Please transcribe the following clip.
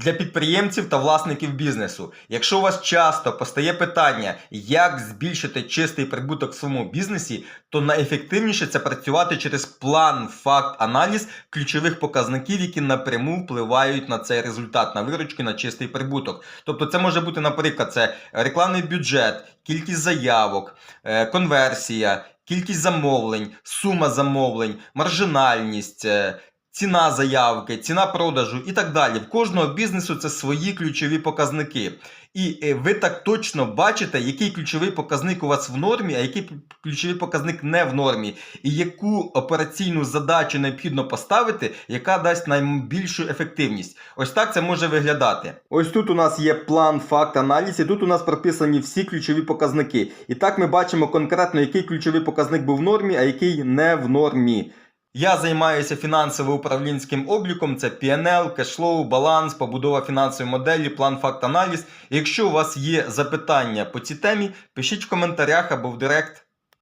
Для підприємців та власників бізнесу, якщо у вас часто постає питання, як збільшити чистий прибуток в своєму бізнесі, то найефективніше це працювати через план, факт, аналіз ключових показників, які напряму впливають на цей результат, на виручки, на чистий прибуток. Тобто, це може бути, наприклад, це рекламний бюджет, кількість заявок, е, конверсія, кількість замовлень, сума замовлень, маржинальність. Ціна заявки, ціна продажу і так далі. В кожного бізнесу це свої ключові показники. І е, ви так точно бачите, який ключовий показник у вас в нормі, а який ключовий показник не в нормі, і яку операційну задачу необхідно поставити, яка дасть найбільшу ефективність. Ось так це може виглядати. Ось тут у нас є план, факт, аналіз, і тут у нас прописані всі ключові показники. І так ми бачимо конкретно, який ключовий показник був в нормі, а який не в нормі. Я займаюся фінансово-управлінським обліком, це PNL, кешлоу, баланс, побудова фінансової моделі, план факт аналіз. Якщо у вас є запитання по цій темі, пишіть в коментарях або в директ.